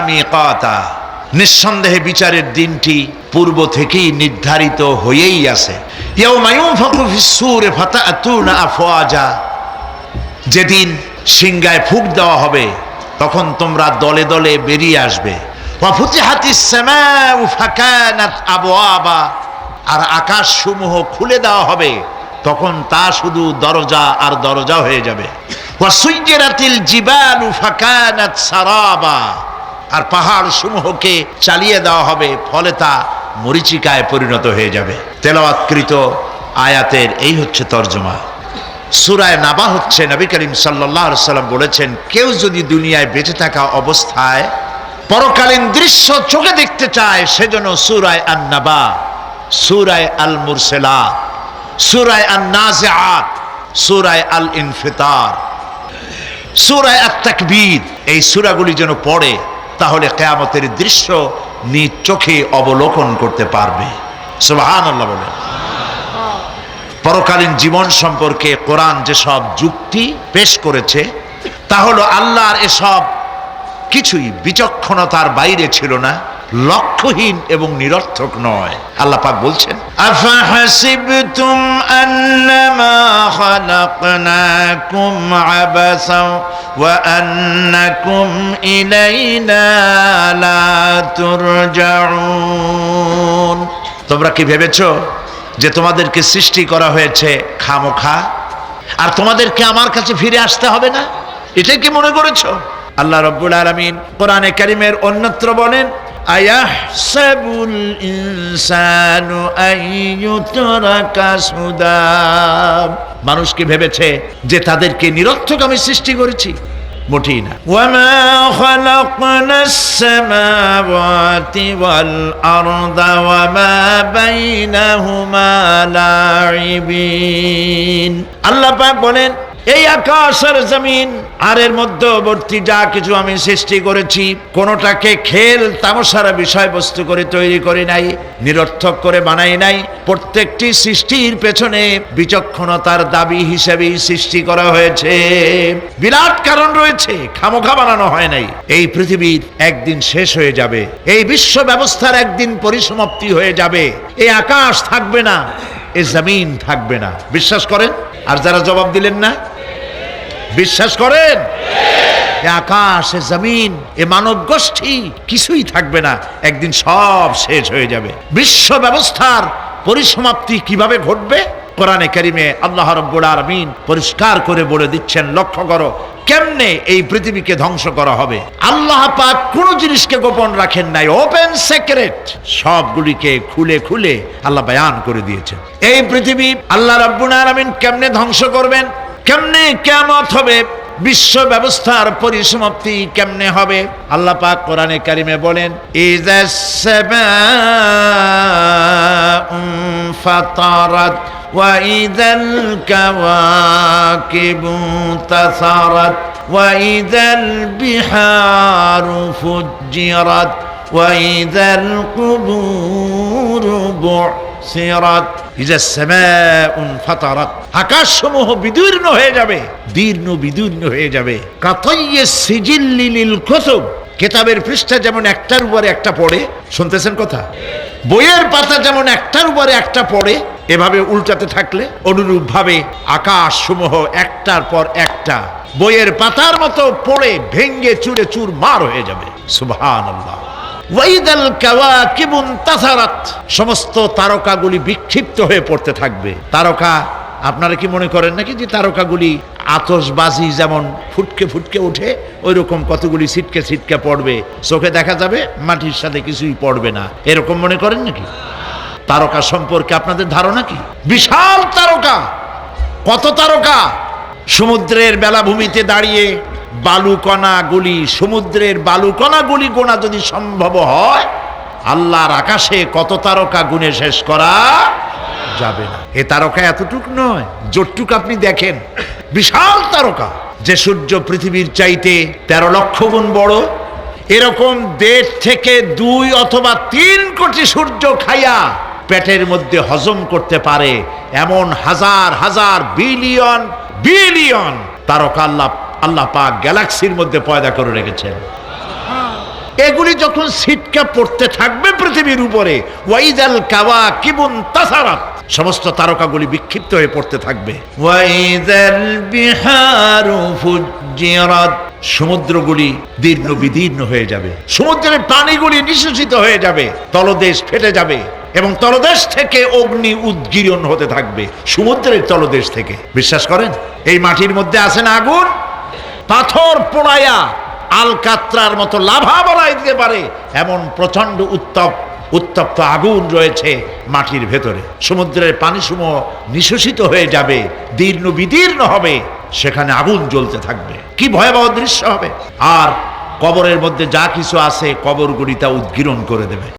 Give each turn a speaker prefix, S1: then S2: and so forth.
S1: মিকাতা। নিঃসন্দেহে বিচারের দিনটি পূর্ব থেকেই নির্ধারিত হয়েই আছে। যেদিন সিংগায় ফুক দেওয়া হবে, তখন তোমরা দলে দলে বেরিয়ে আসবে। আর আকাশ সমূহ খুলে দেওয়া হবে, তখন তা শুধু দরজা আর দরজা হয়ে যাবে। সারাবা। আর পাহাড় সমূহকে চালিয়ে দেওয়া হবে, ফলে তা মরিচিকায় পরিণত হয়ে যাবে। তেলাওয়াতকৃত আয়াতের এই হচ্ছে তর্জমা। সুরায় নাবা হচ্ছে, নবী করিম সাল্লাহ সাল্লাম বলেছেন, কেউ যদি দুনিয়ায় বেঁচে থাকা অবস্থায় পরকালীন দৃশ্য চোখে দেখতে চায় সেজন্য সুরায় আন নাবা সুরায় আল মুরসেলা সুরায় আন নাজিআত সুরায় আল ইনফিতার সুরায় আত্মাক বিদ এই সুরাগুলি যেন পড়ে, তাহলে কেয়ামতের দৃশ্য নিজ চোখে অবলোকন করতে পারবে। সুবাহান আল্লাহ বলে পরকালীন জীবন সম্পর্কে কোরআন যেসব যুক্তি পেশ করেছে, তা হলো আল্লাহর এসব কিছুই বিচক্ষণতার বাইরে ছিল না। লক্ষ্যহীন এবং নিরর্থক নয়। আল্লাহ পাক বলছেন তোমরা কি ভেবেছ যে তোমাদেরকে সৃষ্টি করা হয়েছে খামোখা? আর তোমাদেরকে আমার কাছে ফিরে আসতে হবে না? এটাই কি মনে করেছ? আল্লাহ রব্বুল আলমিন কোরআনে কারিমের অন্যত্র বলেন
S2: আয়াহসাবুল ইনসানু আইয়ুতরাকা সুদা
S1: মানুষ কি ভেবেছে যে তাদেরকে নিরর্থক আমি সৃষ্টি করেছি? মোটেই না।
S2: ওয়ামা খালাকনাস সামাওয়াতি ওয়াল আরদা ওয়ামা বাইনাহুমা লাইবিন আল্লাহ পাক বলেন এই আকাশ আর জমিন আর এর মধ্যবর্তী যা কিছু আমি সৃষ্টি করেছি, কোনোটাকে খেল তামসার বিষয়বস্তু করে তৈরি করি নাই, নিরর্থক করে বানাই নাই। প্রত্যেকটি সৃষ্টির পেছনে বিচক্ষণতার দাবি হিসেবেই সৃষ্টি করা হয়েছে। বিরাট কারণ রয়েছে, খামোখা বানানো হয় নাই। এই পৃথিবীর একদিন শেষ হয়ে যাবে, এই বিশ্ব ব্যবস্থার একদিন পরিসমাপ্তি হয়ে যাবে। এই আকাশ থাকবে না, এ জমিন থাকবে না। বিশ্বাস করেন? আর যারা জবাব দিলেন না বিশ্বাস করেন? আকাশ, এ জমিন, এ মানব গোষ্ঠী, কিছুই থাকবে না, একদিন সব শেষ হয়ে যাবে। বিশ্ব ব্যবস্থার পরিসমাপ্তি কীভাবে ঘটবে? কোরআনে কারিমে আল্লাহ রব্বুল আলমিন পরিষ্কার করে বলে দিচ্ছেন, লক্ষ্য করো, কেমনে এই পৃথিবীকে ধ্বংস করা হবে? আল্লাহ পাক কোন জিনিসকে গোপন রাখেন নাই ওপেন সেক্রেট সবগুলিকে খুলে খুলে আল্লাহ বয়ান করে দিয়েছেন। এই পৃথিবী আল্লাহ রব্বুল আলমিন কেমনে ধ্বংস করবেন? কেমনে কেমত হবে বিশ্ব ব্যবস্থার পরিসমাপ্তি কেমনে হবে আল্লাহ পাক কোরআনে কারিমে বলেন ইজাস সামাউ ফাতারাত وإذا الكواكب انتثرت وإذا البحار فجرت وإذا القبور بعثرت বইয়ের পাতা যেমন একটার উপরে একটা পড়ে, এভাবে উল্টাতে থাকলে অনুরূপভাবে আকাশ সমূহ একটার পর একটা। বইয়ের পাতার মতো পড়ে, ভেঙ্গে চুরে চুর মার হয়ে যাবে। সুবহানাল্লাহ। ওয়াইদাল কাওয়াকিবুন তাসারাত। সমস্ত তারকাগুলি বিক্ষিপ্ত হয়ে পড়তে থাকবে। তারকা, আপনারা কি মনে করেন নাকি যে তারকাগুলি আতসবাজি যেমন ফুটকে ফুটকে ওঠে ওই রকম কতগুলি ছিটকে ছিটকে পড়বে? চোখে দেখা যাবে, মাটির সাথে কিছুই পড়বে না। এরকম মনে করেন নাকি? তারকা সম্পর্কে আপনাদের ধারণা কি? বিশাল তারকা! কত তারকা? সমুদ্রের বেলাভূমিতে দাঁড়িয়ে বালুকণা গুলি, সমুদ্রের বালুকণা গুলি গোনা যদি সম্ভব হয়, আল্লাহর আকাশে কত তারকা গুণে শেষ করা যাবে না। এ তারকা এতটুক নয়, যতটুক আপনি দেখেন, বিশাল তারকা, যে সূর্য পৃথিবীর চাইতে তেরো লক্ষ গুণ বড়। এরকম দেড় থেকে দুই অথবা তিন কোটি সূর্য খাইয়া পেটের মধ্যে হজম করতে পারে, এমন হাজার হাজার, বিলিয়ন বিলিয়ন তারকা আল্লাহ
S1: আল্লাহ পাক গ্যালাক্সির মধ্যে পয়দা করে রেখেছেন। এগুলি যখন সিটকা পড়তে থাকবে পৃথিবীর উপরে ওয়াইদাল কাওয়া কিবুন তাসারাত সমস্ত তারকাগুলি বিক্ষিপ্ত হয়ে পড়তে থাকবে।
S2: বিহারু
S1: সমুদ্রগুলি দীর্ণ বিদীর্ণ হয়ে যাবে। সমুদ্রের পানিগুলি নিঃশেষিত হয়ে যাবে তলদেশ ফেটে যাবে এবং তলদেশ থেকে অগ্নি উদ্গীরণ হতে থাকবে সমুদ্রের তলদেশ থেকে। বিশ্বাস করেন? এই মাটির মধ্যে আছে না আগুন? পাথর পোড়াইয়া আলকাত্রার মতো লাভা বানাই দিতে পারে, এমন প্রচণ্ড উত্তপ, উত্তপ্ত আগুন রয়েছে মাটির ভেতরে। সমুদ্রের পানিসমূহ নিঃশেষিত হয়ে যাবে, দীর্ণ বিদীর্ণ হবে, সেখানে আগুন জ্বলতে থাকবে। কি ভয়াবহ দৃশ্য হবে! আর কবরের মধ্যে যা কিছু আছে, কবরগুলি তা উদ্গীরণ করে দেবে।